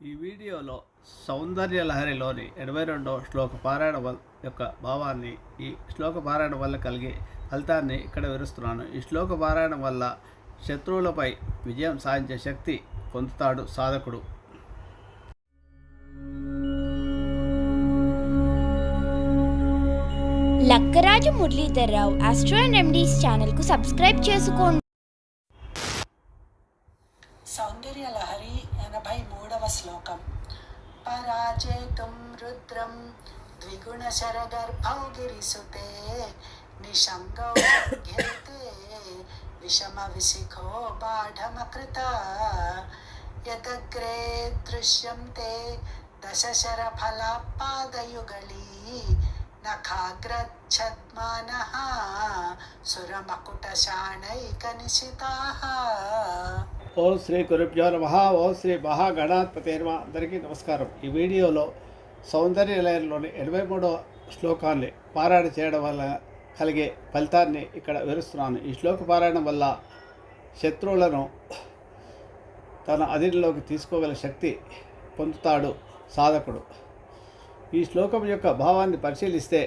ఈ వీడియోలో సౌందర్య లహరిలోని ఎనభై రెండవ శ్లోక పారాయణ వల్ యొక్క భావాన్ని ఈ శ్లోక పారాయణ వల్ల కలిగే ఫలితాన్ని ఇక్కడ వివరిస్తున్నాను. ఈ శ్లోక పారాయణం వల్ల శత్రువులపై విజయం సాధించే శక్తి పొందుతాడు సాధకుడు. లక్కరాజు మురళీధర్రావు ఆస్ట్రో అండ్ ఎండీస్ ఛానల్కు సబ్స్క్రైబ్ చేసుకోండి. సౌందర్యలహరి ఎనభై మూడవ శ్లోకం. పరాజేతుం రుద్రం ద్విగుణశరగర్భౌ గిరిసుతే నిషంగౌ విషమ విశిఖో బాఢమకృత. యదగ్రే దృశ్యం తే దశశరఫలపాదయుగళీ నఖాగ్రచ్ఛద్మానः సురమకుటశాణైకనిశితాः ఓం శ్రీ గురుభ్యో నమ ఓం శ్రీ మహాగణాధిపతి నమ. అందరికీ నమస్కారం. ఈ వీడియోలో సౌందర్య లయంలోని ఎనభై మూడవ శ్లోకాన్ని పారాయణ చేయడం వల్ల కలిగే ఫలితాన్ని ఇక్కడ వివరిస్తున్నాను. ఈ శ్లోక పారాయణం వల్ల శత్రువులను తన అధీనంలోకి తీసుకోగల శక్తి పొందుతాడు సాధకుడు. ఈ శ్లోకం యొక్క భావాన్ని పరిశీలిస్తే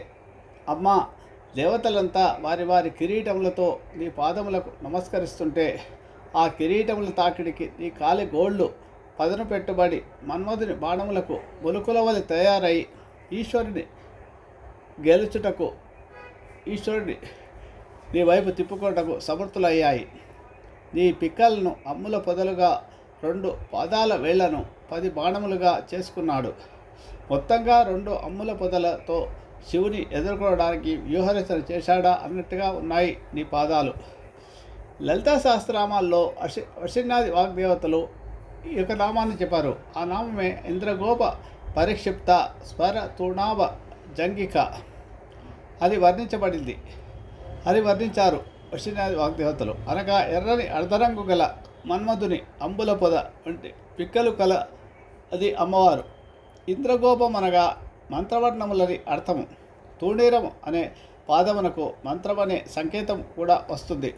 అమ్మ దేవతలంతా వారి వారి కిరీటములతో నీ పాదములకు నమస్కరిస్తుంటే ఆ కిరీటముల తాకిడికి నీ కాలి గోళ్ళు పదను పెట్టుబడి మన్మధుని బాణములకు ములుకుల వలె తయారై ఈశ్వరుని గెలుచుటకు ఈశ్వరుని నీ వైపు తిప్పుకోటకు సమర్థులయ్యాయి. నీ పిక్కలను అమ్ముల పొదలుగా రెండు పాదాల వేళ్ళను పది బాణములుగా చేసుకున్నాడు. మొత్తంగా రెండు అమ్ముల పొదలతో శివుని ఎదుర్కోవడానికి వ్యూహరచన చేశాడా అన్నట్టుగా ఉన్నాయి నీ పాదాలు. లలితా సహస్రనామాల్లో అషి వశినాది వాగ్దేవతలు ఈ యొక్క నామాన్ని చెప్పారు. ఆ నామమే ఇంద్రగోప పరిక్షిప్త స్వర తూణాభ జంగిక. అది వర్ణించబడింది. అది వర్ణించారు వశినాది వాగ్దేవతలు. అనగా ఎర్రని అర్ధరంగు గల మన్మధుని అంబుల పొద వంటి పిక్కలు కల అది అమ్మవారు. ఇంద్రగోపం అనగా మంత్రవర్ణములని అర్థము. తూణీరము అనే పాదమునకు మంత్రం అనే సంకేతం కూడా వస్తుంది.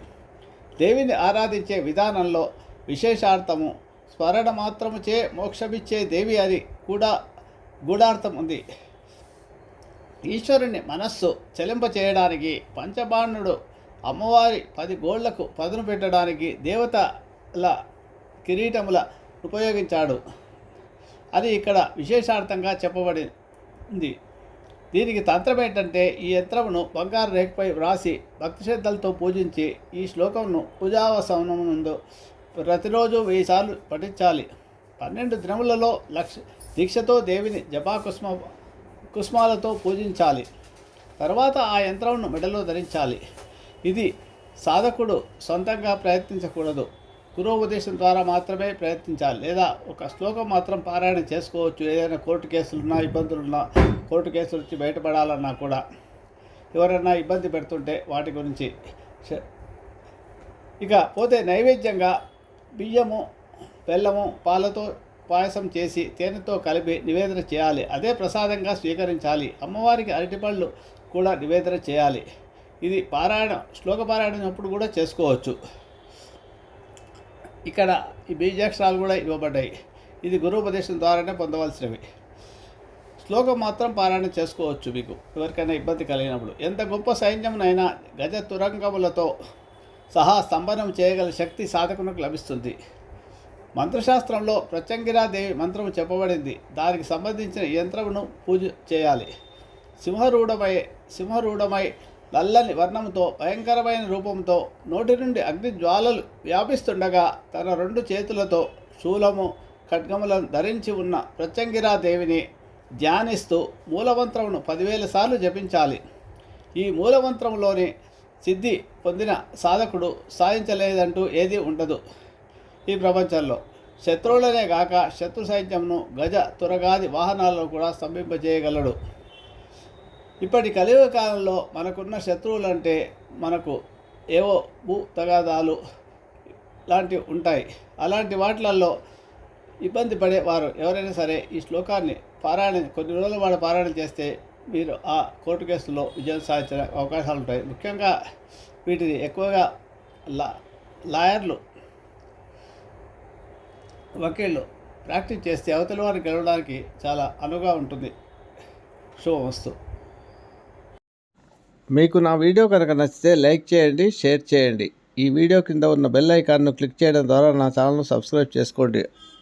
దేవిని ఆరాధించే విధానంలో విశేషార్థము స్మరణ మాత్రము చే మోక్షమిచ్చే దేవి అని కూడా గూఢార్థం ఉంది. ఈశ్వరుని మనస్సు చెలింపచేయడానికి పంచబాణుడు అమ్మవారి పది గోళ్ళకు పదును పెట్టడానికి దేవతల కిరీటముల ఉపయోగించాడు. అది ఇక్కడ విశేషార్థంగా చెప్పబడింది. దీనికి తంత్రం ఏంటంటే ఈ యంత్రమును బంగారు రేఖపై వ్రాసి భక్తి శ్రద్ధలతో పూజించి ఈ శ్లోకంను పూజావసనం ముందు ప్రతిరోజు వెయ్యి సార్లు పఠించాలి. పన్నెండు దినములలో లక్ష దీక్షతో దేవిని జపాకుస్మ కుస్మాలతో పూజించాలి. తర్వాత ఆ యంత్రంను మెడలో ధరించాలి. ఇది సాధకుడు సొంతంగా ప్రయత్నించకూడదు. గురోపదేశం ద్వారా మాత్రమే ప్రయత్నించాలి. లేదా ఒక శ్లోకం మాత్రం పారాయణ చేసుకోవచ్చు. ఏదైనా కోర్టు కేసులున్నా ఇబ్బందులున్నా కోర్టు కేసులు నుంచి బయటపడాలన్నా కూడా ఎవరైనా ఇబ్బంది పెడుతుంటే వాటి గురించి ఇక పోతే నైవేద్యంగా బియ్యము బెల్లము పాలతో పాయసం చేసి తేనెతో కలిపి నివేదన చేయాలి. అదే ప్రసాదంగా స్వీకరించాలి. అమ్మవారికి అరటిపళ్ళు కూడా నివేదన చేయాలి. ఇది పారాయణం శ్లోక పారాయణం అప్పుడు కూడా చేసుకోవచ్చు. ఇక్కడ ఈ బీజాక్షరాలు కూడా ఇవ్వబడ్డాయి. ఇది గురుపదేశం ద్వారానే పొందవలసినవి. శ్లోకం మాత్రం పారాయణ చేసుకోవచ్చు మీకు. ఎవరికైనా ఇబ్బంది కలిగినప్పుడు. ఎంత గొప్ప సైన్యమునైనా గజ తురంగములతో సహా స్తంభనం చేయగల శక్తి సాధకునికి లభిస్తుంది. మంత్రశాస్త్రంలో ప్రత్యంగిరాదేవి మంత్రము చెప్పబడింది. దానికి సంబంధించిన యంత్రమును పూజ చేయాలి. సింహరూఢమై సింహరూఢమై నల్లని వర్ణంతో భయంకరమైన రూపంతో నోటి నుండి అగ్ని జ్వాలలు వ్యాపిస్తుండగా తన రెండు చేతులతో శూలము ఖడ్గములను ధరించి ఉన్న ప్రత్యంగిరాదేవిని ధ్యానిస్తూ మూలమంత్రమును పదివేల సార్లు జపించాలి. ఈ మూలమంత్రంలోని సిద్ధి పొందిన సాధకుడు సాధించలేదంటూ ఏదీ ఉండదు. ఈ ప్రపంచంలో శత్రువులనే కాక శత్రు సైన్యంను గజ తురగాది వాహనాలను కూడా స్తంభింపజేయగలడు. ఇప్పటి కలియుగ కాలంలో మనకున్న శత్రువులంటే మనకు ఏవో భూ తగాదాలు లాంటివి ఉంటాయి. అలాంటి వాటిలలో ఇబ్బంది పడే వారు ఎవరైనా సరే ఈ శ్లోకాన్ని పారాయణ కొన్ని రోజుల పాటు పారాయణ చేస్తే మీరు ఆ కోర్టు కేసులో విజయం సాధించే అవకాశాలు ఉంటాయి. ముఖ్యంగా వీటిని ఎక్కువగా లా లాయర్లు వకీళ్ళు ప్రాక్టీస్ చేస్తే అవతల వారిని గెలవడానికి చాలా అనువుగా ఉంటుంది. శుభమస్తు. మీకు నా వీడియో కనుక నచ్చితే లైక్ చేయండి షేర్ చేయండి. ఈ వీడియో కింద ఉన్న బెల్ ఐకాన్ను క్లిక్ చేయడం ద్వారా నా ఛానల్ను సబ్స్క్రైబ్ చేసుకోండి.